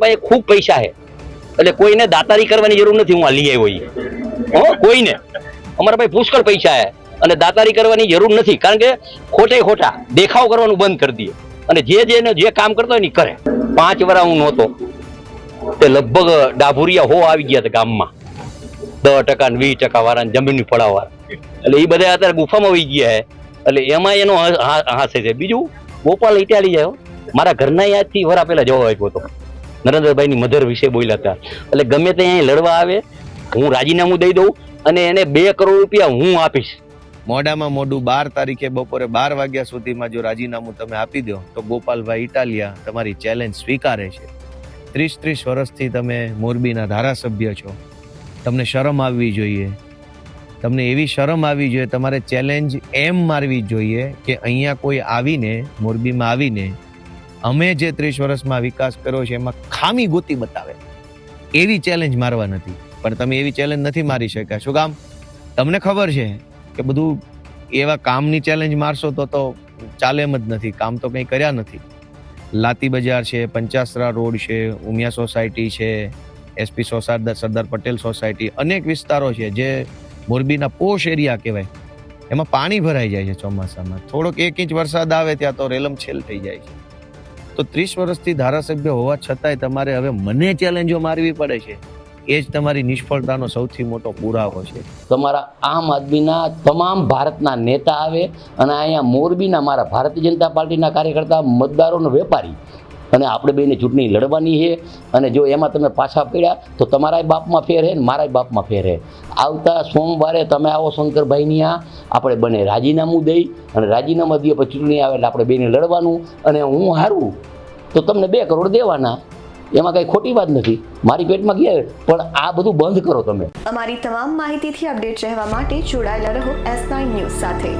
પાસે ખૂબ પૈસા છે. એટલે કોઈને દાતારી કરવાની જરૂર નથી, હું આ લઈ આવ્યો હો, કોઈને. અમારા પાસે પુષ્કળ પૈસા છે. અને દાતારી કરવાની જરૂર નથી, કારણ કે ખોટે ખોટા દેખાવ કરવાનું બંધ કરી દઈએ અને જે જેને જે કામ કરતો હોય ને કરે. પાંચ વરા હું નહોતો. તે લગભગ ડાભુરિયા હો આવી ગયા હતા ગામમાં. દસ ટકા ને વીસ ટકા વાળા ને જમીન પડાવવા એટલે એ બધા અત્યારે ગુફામાં વહી ગયા હે એટલે એમાં એનો હાસે છે. બીજું, ગોપાલ ઇટાલી જાય મારા ઘરના યાદથી વરા પહેલાં જવાબ આવ્યો હતો. નરેન્દ્રભાઈની મધર વિશે બોલ્યા હતા. એટલે ગમે તે અહીં લડવા આવે, હું રાજીનામું દઈ દઉં અને એને બે કરોડ રૂપિયા હું આપીશ. મોડામાં મોડું બાર તારીખે બપોરે બાર વાગ્યા સુધીમાં જો રાજીનામું તમે આપી દો, તો ગોપાલભાઈ ઇટાલિયા તમારી ચેલેન્જ સ્વીકારે છે. ત્રીસ ત્રીસ વર્ષથી તમે મોરબીના ધારાસભ્ય છો. તમને શરમ આવવી જોઈએ. તમને એવી શરમ આવવી જોઈએ, તમારે ચેલેન્જ એમ મારવી જોઈએ કે અહીંયા કોઈ આવીને, મોરબીમાં આવીને અમે જે ત્રીસ વર્ષમાં વિકાસ કર્યો છે, એમાં ખામી ગોતી બતાવે. એવી ચેલેન્જ મારવા નથી. પણ તમે એવી ચેલેન્જ નથી મારી શક્યા. શું કામ? તમને ખબર છે કે બધું એવા કામની ચેલેન્જ મારશો તો તો ચાલે એમ જ નથી. કામ તો કંઈ કર્યા નથી. લાતી બજાર છે, પંચાસરા રોડ છે, ઉમિયા સોસાયટી છે એસપી સોસાર સરદાર પટેલ સોસાયટી, અનેક વિસ્તારો છે જે મોરબીના પોશ એરિયા કહેવાય. એમાં પાણી ભરાઈ જાય છે ચોમાસામાં. થોડોક એક ઇંચ વરસાદ આવે ત્યાં તો રેલમ છેલ થઈ જાય છે. તો ત્રીસ વર્ષથી ધારાસભ્ય હોવા છતાંય તમારે હવે મને ચેલેન્જો મારવી પડે છે. એ જ તમારી નિષ્ફળતાનો સૌથી મોટો પુરાવો છે. તમારા આમ આદમીના તમામ ભારતના નેતા આવે અને અહીંયા મોરબીના મારા ભારતીય જનતા પાર્ટીના કાર્યકર્તા, મતદારોનો વેપારી અને આપણે બેને ચૂંટણી લડવાની છે. અને જો એમાં તમે પાછા પડ્યા, તો તમારાય બાપમાં ફેર હે ને મારાય બાપમાં ફેર હે. આવતા સોમવારે તમે આવો શંકરભાઈની આ આપણે બને રાજીનામું દઈ અને રાજીનામા દઈએ પછી ચૂંટણી આવે એટલે આપણે બેને લડવાનું. અને હું હારું, તો તમને બે કરોડ દેવાના. એમાં કંઈ ખોટી વાત નથી. મારી પેટમાં ગયા પણ આ બધું બંધ કરો તમે. અમારી તમામ માહિતીથી અપડેટ રહેવા માટે જોડાયેલા રહો એસ નાઇન ન્યૂઝ સાથે.